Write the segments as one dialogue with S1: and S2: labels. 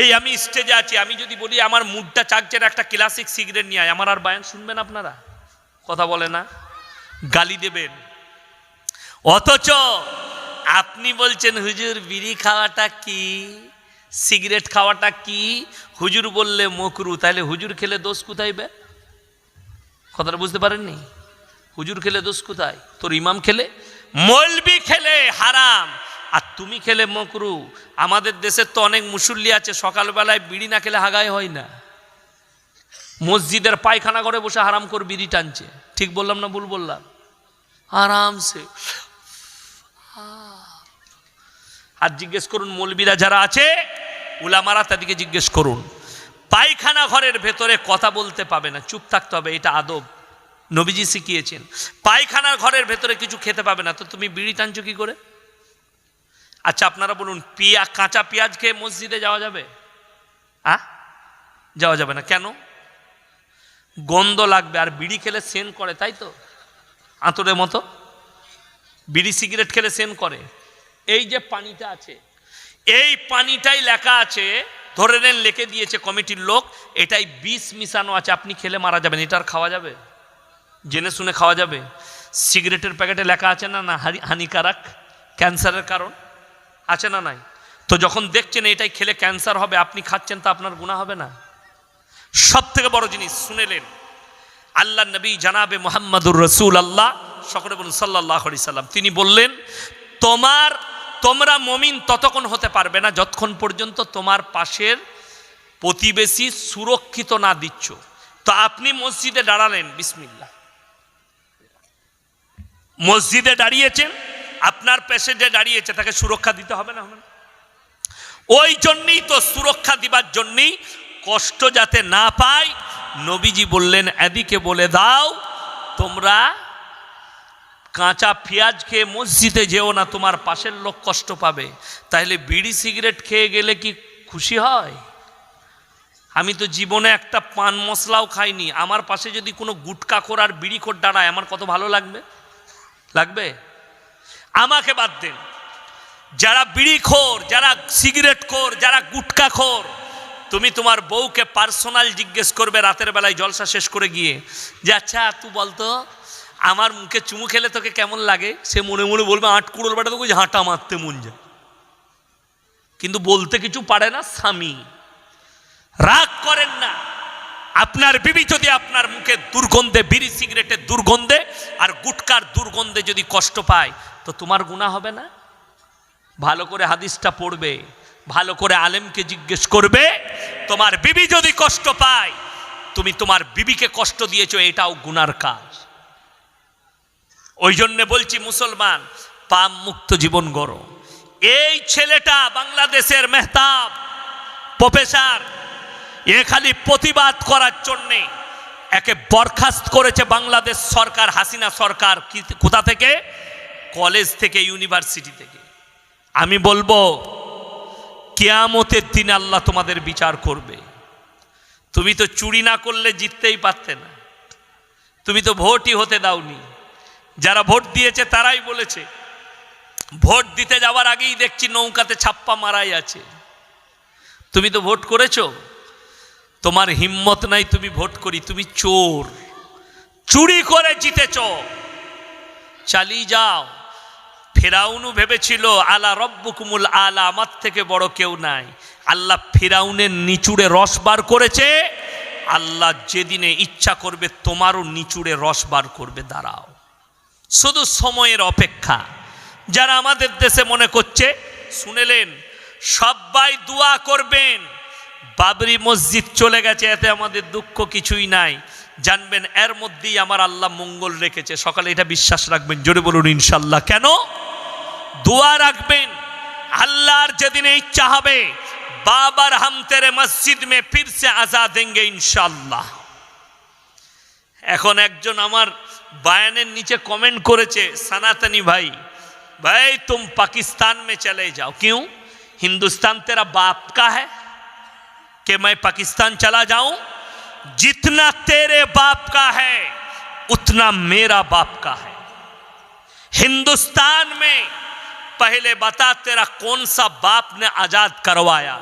S1: এই আমি স্টেজে আছি, আমি যদি বলি আমার মুডটা চাকছেন একটা ক্লাসিক সিগারেট নিয়ে আয়, আমার আর বায়ান শুনবেন আপনারা? কথা বলে না? গালি দেবেন। অথচ আপনি বলছেন, হুজুর, বিড়ি খাওয়াটা কি? সিগারেট খাওয়াটা কি? হুজুর বললে, মকরু। তাহলে হুজুর খেলে দোষ কোথায় বে? কথাটা বুঝতে পারেননি? হুজুর খেলে দোষ কোথায়? তোর ইমাম খেলে? মলবি খেলে, হারাম। আর তুমি খেলে মকরু। আমাদের দেশের তো অনেক মুসল্লি আছে, সকালবেলায় বিড়ি না খেলে হাগায় হয় না। মসজিদের পায়খানা করে বসে হারাম করে বিড়ি টানছে। ঠিক বললাম না ভুল বললাম? আরামসে আর জিজ্ঞেস করুন, মৌলবীরা যারা আছে, উলামারা তাদেরকে জিজ্ঞেস করুন, পায়খানা ঘরের ভেতরে কথা বলতে পাবে না, চুপ থাকতে হবে, এটা আদব। নবীজি শিখিয়েছেন, পায়খানার ঘরের ভেতরে কিছু খেতে পাবে না, তো তুমি বিড়ি টানছো কি করে? আচ্ছা আপনারা বলুন, পিয়া, কাঁচা পেঁয়াজ খেয়ে মসজিদে যাওয়া যাবে? আ যাওয়া যাবে না। কেন? গন্ধ লাগবে, আর বিড়ি খেলে সেন করে, তাই তো? আঁতরের মতো? বিড়ি সিগারেট খেলে সেন করে। এই যে পানিটা আছে, এই পানিটাই লেখা আছে, ধরে নেন লেখে দিয়েছে কমিটির লোক, এটাই বিষ মিশানো আছে, আপনি খেলে মারা যাবেন, এটা আর খাওয়া যাবে? জেনে শুনে খাওয়া যাবে? সিগারেটের প্যাকেটে লেখা আছে না না, হানি- হানিকারক, ক্যান্সারের কারণ? আছে না নাই? তো যখন দেখছেন এটাই খেলে ক্যান্সার হবে, আপনি খাচ্ছেন তা আপনার গুণা হবে না? সব থেকে বড় জিনিস, শুনেলেন। আল্লাহ নবী জানাবে মোহাম্মদুর রসুল আল্লাহ সকলে বলুন সাল্লাহ সাল্লাম। তিনি বললেন, তোমার, তোমরা মমিন ততক্ষণ হতে পারবে না যতক্ষণ পর্যন্ত তোমার পাশের প্রতিবেশী সুরক্ষিত না দিচ্ছ। তো আপনি মসজিদে দাঁড়ালেন বিসমিল্লা মসজিদে দাঁড়িয়েছেন আপনার পেশে দাঁড়িয়েছে, তাকে সুরক্ষা দিতে হবে না হবে না? ওই জন্যই তো সুরক্ষা দিবার জন্যই কষ্ট যাতে না পায়, নবীজি বললেন, এদিকে বলে দাও, তোমরা কাঁচা পেঁয়াজ খেয়ে মসজিদে যেও না, তোমার পাশের লোক কষ্ট পাবে। তাহলে বিড়ি সিগারেট খেয়ে গেলে কি খুশি হয়? আমি তো জীবনে একটা পান মশলাও খাইনি। আমার পাশে যদি কোনো গুটকা খোর আর বিড়ি খোর দাঁড়ায়, আমার কত ভালো লাগবে? লাগবে? আমাকে বাদ দেন। যারা বিড়ি খোর, যারা সিগারেট খোর, যারা গুটকা খোর, তুমি তোমার বউকে পার্সোনাল জিজ্ঞেস করবে রাতের বেলায় জলসা শেষ করে গিয়ে যে আচ্ছা তুই বলতো আমার মুখে চুমু খেলে তোকে কেমন লাগে? সে মনে মনে বলবে, আট কুড়োল বাটা, তোকে ঝাঁটা মারতে মন যায়। কিন্তু বলতে কিছু পারে না স্বামী। রাগ করেন না। আপনার বিবি যদি আপনার মুখে দুর্গন্ধে, বিড়ি সিগারেটের দুর্গন্ধে আর গুটকার দুর্গন্ধে যদি কষ্ট পায়, তো তোমার গুণা হবে না? ভালো করে হাদিসটা পড়বে, ভালো করে আলেমকে জিজ্ঞেস করবে, তোমার বিবি যদি কষ্ট পায়, তুমি তোমার বিবিকে কষ্ট দিয়েছ, এটাও গুনার কাজ। ওই জন্য বলছি মুসলমান পাম মুক্ত জীবন গড়ো। এই ছেলেটা বাংলাদেশের মেহতাব, প্রফেসর এ খালি প্রতিবাদ করার জন্যে একে বরখাস্ত করেছে বাংলাদেশ সরকার, হাসিনা সরকার কোথা থেকে? কলেজ থেকে, ইউনিভার্সিটি থেকে। আমি বলব, কেয়ামতের দিন আল্লাহ তোমাদের বিচার করবে। তুমি তো চুরি না করলে জিততেই পারতে না। তুমি তো ভোটই হতে দাওনি। যারা ভোট দিয়েছে তারাই বলেছে, ভোট দিতে যাওয়ার আগেই দেখছি নৌকাতে ছাপ্পা মারাই আছে। তুমি তো ভোট করেছ? তোমার হিম্মত নাই তুমি ভোট করি, তুমি চোর। চুরি করে জিতেছ। চালিয়ে যাও। ফেরাউনও ভেবেছিল, আলা রব্বুকুমুল আলা আমার থেকে বড় কেউ নাই। আল্লাহ ফেরাউনের নিচুড়ে রস বার করেছে। আল্লাহ যেদিনে ইচ্ছা করবে, তোমারও নিচুড়ে রস বার করবে। দাঁড়াও। শুধু সময়ের অপেক্ষা। যারা আমাদের দেশে মনে করছে, শুনেলেন, সবাই দোয়া করবেন। বাবরি মসজিদ চলে গেছে, এতে আমাদের দুঃখ কিছুই নাই। জানবেন, এর মধ্যেই আমার আল্লাহ মঙ্গল রেখেছে। সকালে এটা বিশ্বাস রাখবেন, জোরে বলুন ইনশাল্লাহ কেন? দোয়া রাখবেন, আল্লাহর যেদিন ইচ্ছা হবে, বাবার হামতেরে মসজিদ মে ফির সে আজা দেঙ্গে ইনশাল্লাহ এখন একজন আমার বায়ানের নিচে কমেন্ট করেছে, সনাতনী ভাই ভাই, তুম পাকিস্তান মে চলে যাও। কেউ? হিন্দুস্তান তেরা বাপ কা হ্যাঁ कि मैं पाकिस्तान चला जाऊं जितना तेरे बाप का है उतना मेरा बाप का है हिंदुस्तान में पहले बता तेरा कौन सा बाप ने आजाद करवाया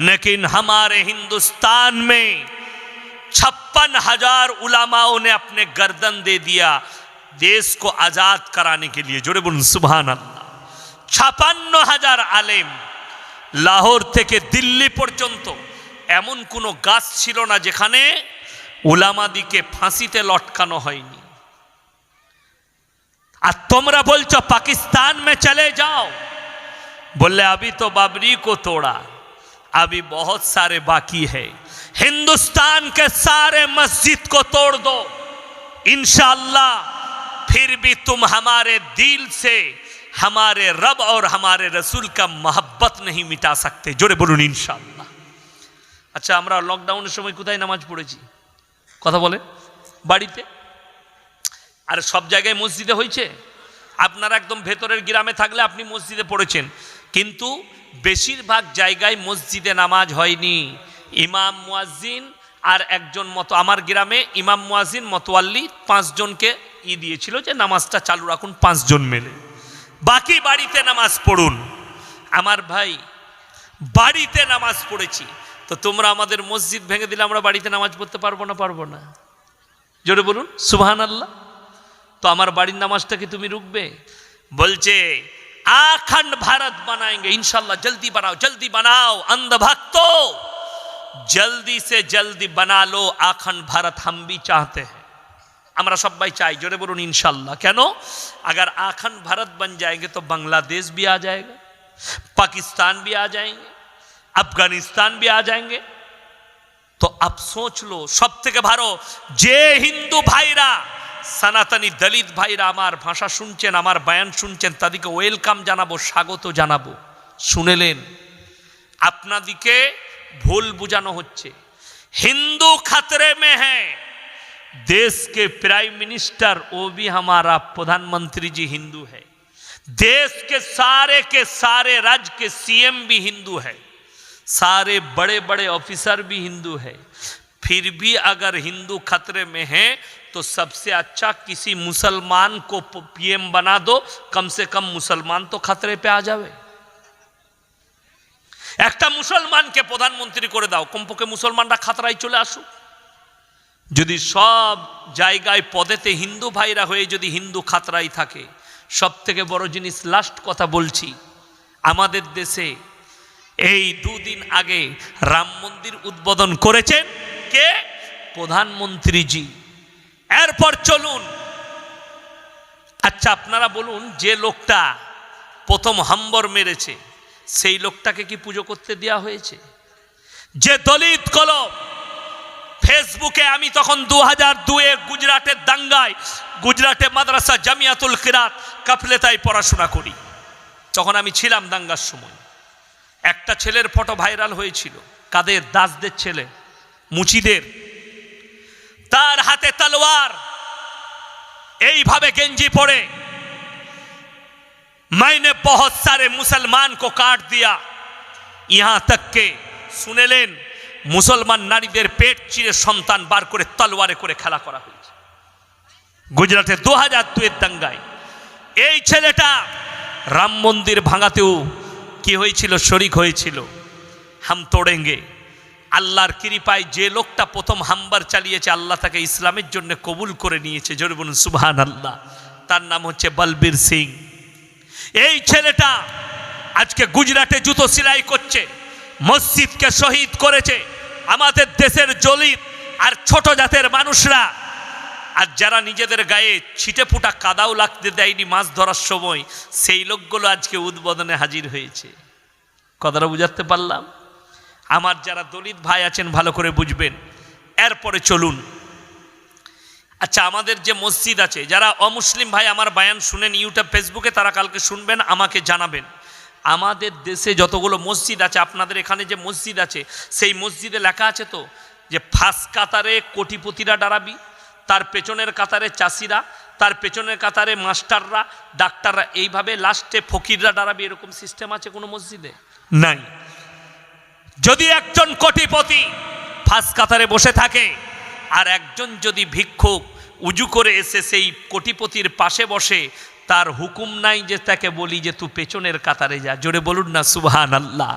S1: लेकिन हमारे हिंदुस्तान में छप्पन हजार उलामाओं ने अपने गर्दन दे दिया देश को आजाद कराने के लिए जोड़े बोलून सुबहान আল্লাহ ছাপান্ন হাজার আলেম লাহোর থেকে দিল্লি পর্যন্ত এমন কোনো গাছ ছিল না যেখানে উলামাদিকে ফাঁসিতে লটকানো হয়নি আর তোমরা বলছো পাকিস্তান মে চলে যাও बोले अभी तो बाबरी को तोड़ा अभी बहुत सारे बाकी है हिंदुस्तान के सारे मस्जिद को तोड़ दो इंशाल्लाह फिर भी तुम हमारे दिल से हमारे रब और हमारे रसूल का मोहब्बत नहीं मिटा सकते जोड़े बोलून ইনশাআল্লাহ আচ্ছা আমরা লকডাউনের সময় কোথায় নামাজ পড়েছি? কথা বলে। বাড়িতে? আর, সব জায়গায় মসজিদে হয়েছে? আপনার একদম ভেতরের গ্রামে থাকলে আপনি মসজিদে পড়েছেন। কিন্তু বেশিরভাগ জায়গায় মসজিদে নামাজ হয়নি। ইমাম মুয়াজ্জিন আর একজন মতো আমার গ্রামে ইমাম মুয়াজ্জিন মতোয়াল্লি পাঁচজনকে ই দিয়েছিল যে নামাজটা চালু রাখুন, পাঁচজন মেলে। বাকি বাড়িতে নামাজ পড়ুন। আমার ভাই, বাড়িতে নামাজ পড়েছি। তো তোমরা আমাদের মসজিদ ভেঙে দিলে আমরা বাড়িতে নামাজ পড়তে পারব না পারব না? জোরে বলুন সুবহান আল্লাহ তো আমার বাড়ির নামাজটাকে তুমি রুকবে বলছে আখণ্ড ভারত বানায়েঙ্গে ইনশাল্লাহ জলদি বানাও জলদি বানাও अंध ভক্তো জলদি সে জলদি বানা লো আখণ্ড ভারত হাম চাহতে হ্যাঁ আমরা সবাই চাই, জোরে বলুন ইনশাল্লাহ কেন? আগার আখণ্ড ভারত বন যায়গে তো বাংলাদেশ বি আ যায়গা, পাকিস্তান বি আ যায়গে अफगानिस्तान भी आ जाएंगे তো আপ সোচ লো সব থেকে ভালো যে হিন্দু ভাইরা সনাতনী দলিত ভাইরা আমার ভাষা শুনছেন আমার বয়ান শুনছেন তাদেরকে ওয়েলকাম জানাবো স্বাগত জানাবো শুনেলেন আপনাদিকে ভুল বুঝানো হচ্ছে हिंदू खतरे में है देश के प्राइम मिनिस्टर वो भी हमारा प्रधानमंत्री जी हिंदू है देश के सारे के सारे राज्य के सीएम भी हिंदू है सारे बड़े बड़े ऑफिसर भी हिंदू है फिर भी अगर हिंदू खतरे में है तो सबसे अच्छा किसी मुसलमान को पीएम बना दो कम से कम मुसलमान तो खतरे पे आ जावे একটা মুসলমানকে প্রধানমন্ত্রী করে দাও কমপক্ষে মুসলমানরা খাতরায় চলে আসুক যদি সব জায়গায় পদেতে হিন্দু ভাইরা হয়ে যদি হিন্দু খাতরাই থাকে সব থেকে বড় জিনিস লাস্ট কথা বলছি আমাদের দেশে এই দুদিন আগে রাম মন্দির উদ্বোধন করেছেন কে? প্রধানমন্ত্রীজি। এরপর চলুন। আচ্ছা আপনারা বলুন যে লোকটা প্রথম হাম্বর মেরেছে, সেই লোকটাকে কি পুজো করতে দেওয়া হয়েছে? যে দলিত কলম, ফেসবুকে আমি তখন দু হাজার দুয়ে গুজরাটের দাঙ্গায়, গুজরাটে মাদ্রাসা জামিয়াতুল কিরাত কাফলেতায় পড়াশোনা করি। তখন আমি ছিলাম দাঙ্গার সময়। একটা ছেলের ফটো ভাইরাল হয়েছিল কাদের দাসদের ছেলে মুচিদের তার হাতে তলোয়ার এইভাবে গেঞ্জি পরে मैंने बहुत सारे मुसलमान को काट दिया यहाँ तक के শুনেলেন মুসলমান নারীদের পেট চিরে সন্তান বার করে তলোয়ারে করে খেলা করা হয়েছে গুজরাটে দু হাজার দুয়ের দাঙ্গায় এই ছেলেটা রাম মন্দির ভাঙাতেও কি হয়েছিল? শরিক হয়েছিল। হাম তোড়েঙ্গে। আল্লাহর কৃপায় যে লোকটা প্রথম হাম্বার চালিয়েছে, আল্লাহ তাকে ইসলামের জন্য কবুল করে নিয়েছে। জোরে বলুন সুবহান আল্লাহ তার নাম হচ্ছে বলবীর সিং। এই ছেলেটা আজকে গুজরাটে জুতো সেলাই করছে, মসজিদকে শহীদ করেছে। আমাদের দেশের জলিত আর ছোট জাতের মানুষরা আর যারা নিজেদের গায়ে ছিটে ফুটা কাদাও লাগতে দেয়নি মাছ ধরার সময়, সেই লোকগুলো আজকে উদ্বোধনে হাজির হয়েছে। কথাটা বুঝাতে পারলাম? আমার যারা দলিত ভাই আছেন, ভালো করে বুঝবেন। এরপরে চলুন। আচ্ছা আমাদের যে মসজিদ আছে, যারা অমুসলিম ভাই আমার বায়ান শুনেন ইউটিউব, ফেসবুকে, তারা কালকে শুনবেন, আমাকে জানাবেন। আমাদের দেশে যতগুলো মসজিদ আছে, আপনাদের এখানে যে মসজিদ আছে, সেই মসজিদে লেখা আছে তো, যে ফাঁস কাতারে কোটিপতিরা দাঁড়াবি। তার পেছনের কাতারে চাষিরা, তার পেছনের কাতারে মাস্টাররা, ডাক্তাররা, এইভাবে লাস্টে ফকিররা দাঁড়াবে, এরকম সিস্টেম আছে কোনো মসজিদে? নাই। যদি একজন কোটিপতি ফার্স্ট কাতারে বসে থাকে, আর একজন যদি ভিক্ষুক উজু করে এসে সেই কোটিপতির পাশে বসে, তার হুকুম নাই যে তাকে বলি যে, তুই পেছনের কাতারে যা। জোরে বলুন না সুবহান আল্লাহ